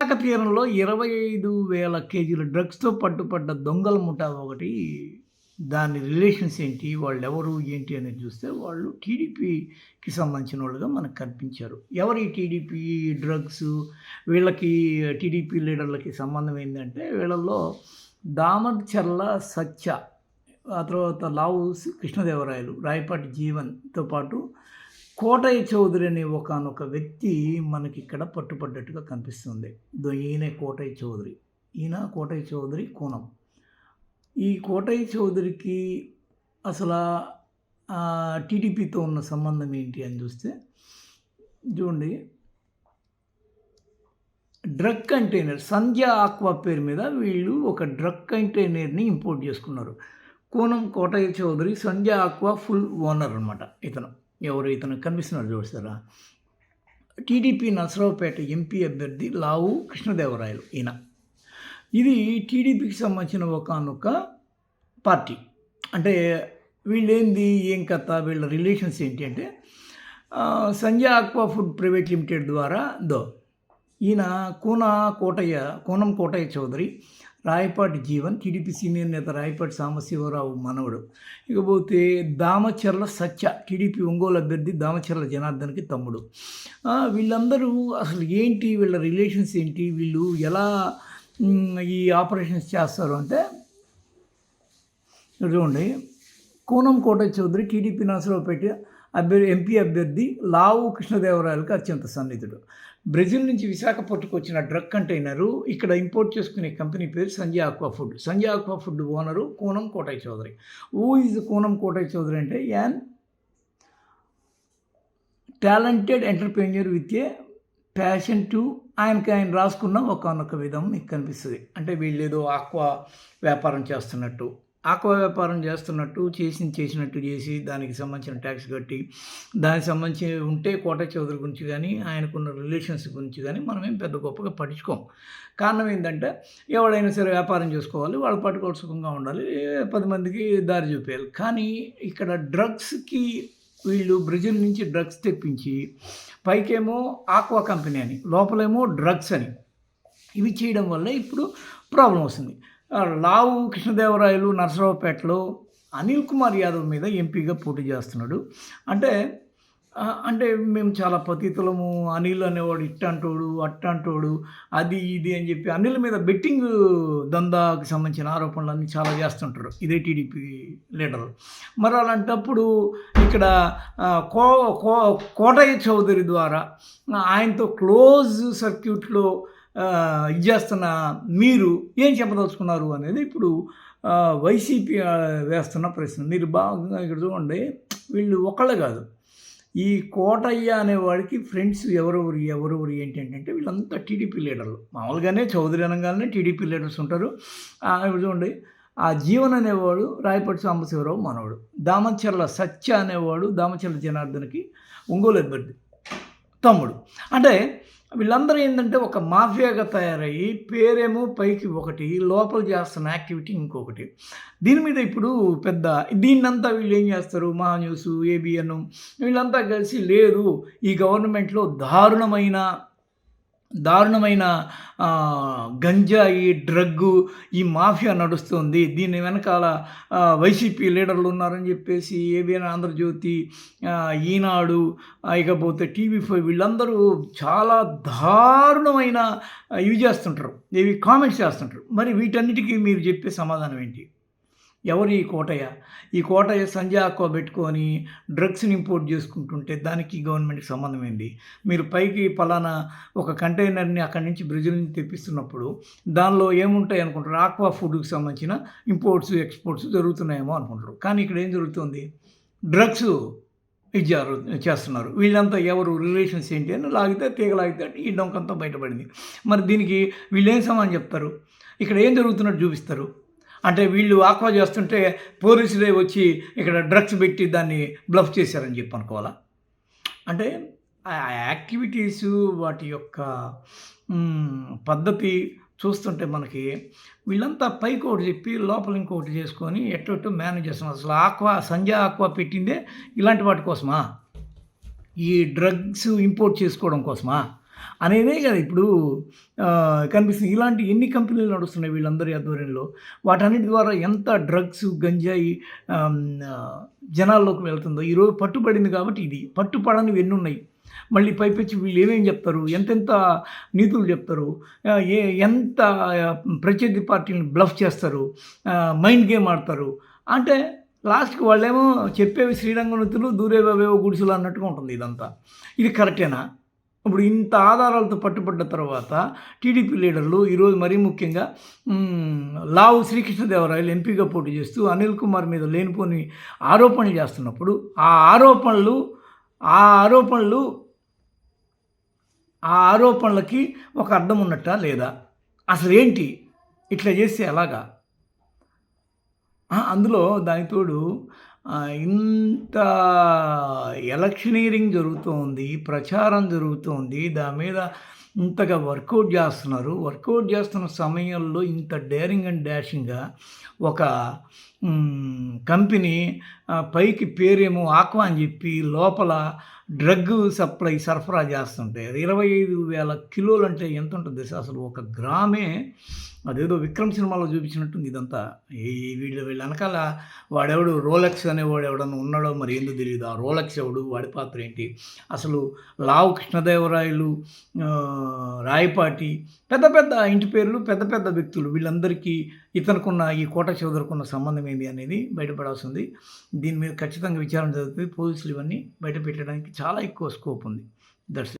విశాఖ తీరంలో ఇరవై ఐదు వేల కేజీల డ్రగ్స్తో పట్టుపడ్డ దొంగల ముఠా ఒకటి దాని రిలేషన్స్ ఏంటి వాళ్ళు ఎవరు ఏంటి అనేది చూస్తే వాళ్ళు టీడీపీకి సంబంధించిన వాళ్ళుగా మనకు కనిపించారు. ఎవరు ఈ టీడీపీ డ్రగ్స్ వీళ్ళకి టీడీపీ లీడర్లకి సంబంధం ఏంటంటే వీళ్ళల్లో దామర్చర్ల సత్య ఆ తర్వాత లావు కృష్ణదేవరాయలు రాయపాటి జీవన్తో పాటు కోటయ్య చౌదరి అనే ఒకనొక వ్యక్తి మనకి ఇక్కడ పట్టుపడ్డట్టుగా కనిపిస్తుంది. ఈయనే కోటయ్య చౌదరి. ఈయన కోటయ్య చౌదరి కోణం. ఈ కోటయ్య చౌదరికి అసలు టీడీపీతో ఉన్న సంబంధం ఏంటి అని చూస్తే చూడండి. డ్రగ్ కంటైనర్ సంధ్య ఆక్వా పేరు మీద వీళ్ళు ఒక డ్రగ్ కంటైనర్ని ఇంపోర్ట్ చేసుకున్నారు. Konam Kotaiah Chowdary Sandhya aqua food owner అనమాట ఇతను. ఎవరు ఇతను కనిపిస్తున్నారు చూస్తారా టీడీపీ నసరావుపేట ఎంపీ అభ్యర్థి లావు కృష్ణదేవరాయలు ఈయన. ఇది టీడీపీకి సంబంధించిన ఒకనొక పార్టీ. అంటే వీళ్ళేంది ఏం కథ వీళ్ళ రిలేషన్స్ ఏంటి అంటే Sanjay aqua food private limited ద్వారా దో ఈయన కూన కోటయ్య కూనం కోటయ్య చౌదరి రాయపాటి జీవన్ టీడీపీ సీనియర్ నేత రాయపాటి సాంబశివరావు మనవడు. ఇకపోతే దామచర్ల సత్య టీడీపీ ఒంగోలు అభ్యర్థి దామచర్ల జనార్దన్కి తమ్ముడు. వీళ్ళందరూ అసలు ఏంటి వీళ్ళ రిలేషన్స్ ఏంటి వీళ్ళు ఎలా ఈ ఆపరేషన్స్ చేస్తారు అంటే చూడండి. కూనం కోట చౌదరి టీడీపీ నాసరావుపేట అభ్యర్థి ఎంపీ అభ్యర్థి లావు కృష్ణదేవరాయలకు అత్యంత సన్నిహితుడు. బ్రెజిల్ నుంచి విశాఖపట్నంకు వచ్చిన డ్రగ్ కంటైనరు ఇక్కడ ఇంపోర్ట్ చేసుకునే కంపెనీ పేరు Sanjay aqua food. Sanjay aqua food owner Koonam Kotaiah Chowdary. Who is Koonam Kotaiah Chowdary అంటే an talented entrepreneur with a passion to ఆయనకి ఆయన రాసుకున్న ఒకనొక విధం మీకు కనిపిస్తుంది. అంటే వీళ్ళు ఏదో ఆక్వా వ్యాపారం చేస్తున్నట్టు. ఆక్వా వ్యాపారం చేస్తున్నట్టు చేసి చేసినట్టు చేసి దానికి సంబంధించిన ట్యాక్స్ కట్టి దానికి సంబంధించి ఉంటే కోట చౌదరి గురించి కానీ ఆయనకున్న రిలేషన్స్ గురించి కానీ మనం ఏం పెద్ద గొప్పగా పట్టించుకోం. కారణం ఏంటంటే ఎవడైనా సరే వ్యాపారం చేసుకోవాలి వాళ్ళ పాటు సుఖంగా ఉండాలి పది మందికి దారి చూపేయాలి. కానీ ఇక్కడ డ్రగ్స్కి వీళ్ళు బ్రెజిల్ నుంచి డ్రగ్స్ తెప్పించి పైకేమో ఆక్వా కంపెనీ అని లోపలేమో డ్రగ్స్ అని ఇవి చేయడం వల్ల ఇప్పుడు ప్రాబ్లం వస్తుంది. లావు కృష్ణదేవరాయలు నరసరావుపేటలో అనిల్ కుమార్ యాదవ్ మీద ఎంపీగా పోటీ చేస్తున్నాడు. అంటే అంటే మేము చాలా పతితులము అనిల్ అనేవాడు ఇట్టంటోడు అట్టంటోడు అది ఇది అని చెప్పి అనిల్ మీద బెట్టింగ్ దందాకు సంబంధించిన ఆరోపణలన్నీ చాలా చేస్తుంటారు ఇదే టీడీపీ లీడర్. మరి అలాంటప్పుడు ఇక్కడ కో కో కోటయ్య చౌదరి ద్వారా ఆయనతో క్లోజ్ సర్క్యూట్లో ఇది చేస్తున్న మీరు ఏం చెప్పదలుచుకున్నారు అనేది ఇప్పుడు వైసీపీ వేస్తున్న ప్రశ్న. మీరు బాగా ఇక్కడ చూడండి వీళ్ళు ఒకళ్ళు కాదు. ఈ కోటయ్య అనేవాడికి ఫ్రెండ్స్ ఎవరెవరు ఎవరెవరు ఏంటి అంటే వీళ్ళంతా టీడీపీ లీడర్లు. మామూలుగానే చౌదరి అనగానే టీడీపీ లీడర్స్ ఉంటారు. ఇప్పుడు చూడండి ఆ జీవన్ అనేవాడు రాయపట్టి సాంబశివరావు మనవాడు. దామచర్ల సత్య అనేవాడు దామచర్ల జనార్దన్కి ఒంగోలు అభ్యర్థి తమ్ముడు. అంటే వీళ్ళందరూ ఏంటంటే ఒక మాఫియాగా తయారయ్యి పేరేమో పైకి ఒకటి లోపల చేస్తున్న యాక్టివిటీ ఇంకొకటి. దీని మీద ఇప్పుడు పెద్ద దీన్నంతా వీళ్ళు ఏం చేస్తారు? మహా న్యూస్ ఏబిఎన్ వీళ్ళంతా కలిసి లేదు. ఈ గవర్నమెంట్లో దారుణమైన దారుణమైన గంజాయి డ్రగ్గు ఈ మాఫియా నడుస్తుంది. దీని వెనకాల వైసీపీ లీడర్లు ఉన్నారని చెప్పేసి ఏబిఎన్ ఆంధ్రజ్యోతి ఈనాడు ఇకపోతే టీవీ ఫైవ్ వీళ్ళందరూ చాలా దారుణమైన ఇవి చేస్తుంటారు. ఇవి కామెంట్స్ చేస్తుంటారు. మరి వీటన్నిటికీ మీరు చెప్పే సమాధానం ఏంటి? ఎవరు ఈ కోటయ్య? ఈ కోటయ్య సంజయ్ ఆక్వా పెట్టుకొని డ్రగ్స్ని ఇంపోర్ట్ చేసుకుంటుంటే దానికి గవర్నమెంట్కి సంబంధం ఏంది మీరు పైకి పలానా ఒక కంటైనర్ని అక్కడి నుంచి బ్రెజిల్ నుంచి తెప్పిస్తున్నప్పుడు దానిలో ఏముంటాయి అనుకుంటారు? ఆక్వా ఫుడ్కి సంబంధించిన ఇంపోర్ట్స్ ఎక్స్పోర్ట్స్ జరుగుతున్నాయేమో అనుకుంటారు. కానీ ఇక్కడ ఏం జరుగుతుంది? డ్రగ్స్ ఇచ్చారు చేస్తున్నారు. వీళ్ళంతా ఎవరు? రిలేషన్స్ ఏంటి అని లాగితే తీగ లాగితే ఈ డొంకంతా బయటపడింది. మరి దీనికి వీళ్ళు ఏం చెప్తారు? ఇక్కడ ఏం జరుగుతున్నట్టు చూపిస్తారు? అంటే వీళ్ళు ఆక్వా చేస్తుంటే పోలీసులే వచ్చి ఇక్కడ డ్రగ్స్ పెట్టి దాన్ని బ్లఫ్ చేశారని చెప్పి అనుకోవాలా? అంటే ఆ యాక్టివిటీస్ వాటి యొక్క పద్ధతి చూస్తుంటే మనకి వీళ్ళంతా పైకి ఒకటి చెప్పి లోపల ఇంకొకటి చేసుకొని ఎట్టు మేనేజ్ చేస్తున్నారు. అసలు ఆక్వా సంజయ్ ఆక్వా పెట్టిందే ఇలాంటి వాటి కోసమా? ఈ డ్రగ్స్ ఇంపోర్ట్ చేసుకోవడం కోసమా? అనేదే కదా ఇప్పుడు కనిపిస్తుంది. ఇలాంటి ఎన్ని కంపెనీలు నడుస్తున్నాయి వీళ్ళందరి ఆధ్వర్యంలో? వాటన్నిటి ద్వారా ఎంత డ్రగ్స్ గంజాయి జనాల్లోకి వెళ్తుందో? ఈరోజు పట్టుబడింది కాబట్టి ఇది. పట్టుపడనివి ఎన్ని ఉన్నాయి మళ్ళీ పైపెచ్చి వీళ్ళు ఏమేమి చెప్తారు? ఎంతెంత నీతులు చెప్తారు? ఏ ఎంత ప్రత్యర్థి పార్టీని బ్లఫ్ చేస్తారు? మైండ్ గేమ్ ఆడతారు? అంటే లాస్ట్కి వాళ్ళేమో చెప్పేవి శ్రీరంగనృతులు దూరేవేవో గుడిసెలు అన్నట్టుగా ఉంటుంది ఇదంతా. ఇది కరెక్టేనా? ఇప్పుడు ఇంత ఆధారాలతో పట్టుబడ్డ తర్వాత టీడీపీ లీడర్లు ఈరోజు మరీ ముఖ్యంగా లావు శ్రీకృష్ణదేవరాయలు ఎంపీగా పోటీ చేస్తూ అనిల్ కుమార్ మీద లేనిపోని ఆరోపణలు చేస్తున్నప్పుడు ఆ ఆరోపణలు ఆ ఆరోపణలు ఆ ఆరోపణలకి ఒక అర్థం ఉన్నట్టా లేదా? అసలు ఏంటి? ఇట్లా చేస్తే ఎలాగా? అందులో దానికి తోడు ఇంత ఎలక్షనీరింగ్ జరుగుతోంది ప్రచారం జరుగుతోంది దాని మీద ఇంతగా వర్కౌట్ చేస్తున్నారు. వర్కౌట్ చేస్తున్న సమయంలో ఇంత డేరింగ్ అండ్ డాషింగ్గా ఒక కంపెనీ పైకి పేరేమో ఆక్వా అని చెప్పి లోపల డ్రగ్ సప్లై సరఫరా చేస్తుంటే ఇరవై ఐదు వేల కిలోలు అంటే ఎంత ఉంటుంది అసలు ఒక గ్రామే అదేదో విక్రమ్ సినిమాలో చూపించినట్టుంది ఇదంతా. ఈ వీళ్ళు వీళ్ళ వెనకాల వాడెవడు? రోలెక్స్ అనేవాడు ఎవడన్నా ఉన్నాడో మరి ఏందో తెలియదు ఆ రోలెక్స్ ఎవడు? వాడి పాత్ర ఏంటి? అసలు లావు కృష్ణదేవరాయలు రాయపాటి పెద్ద పెద్ద ఇంటి పేర్లు పెద్ద పెద్ద వ్యక్తులు వీళ్ళందరికీ ఇతనుకున్న ఈ కోట చౌదరికున్న సంబంధం ఏంది అనేది బయటపడాల్సింది. దీని మీద ఖచ్చితంగా విచారణ జరుగుతుంది. పోలీసులు ఇవన్నీ బయట పెట్టడానికి చాలా ఎక్కువ స్కోప్ ఉంది. దట్స్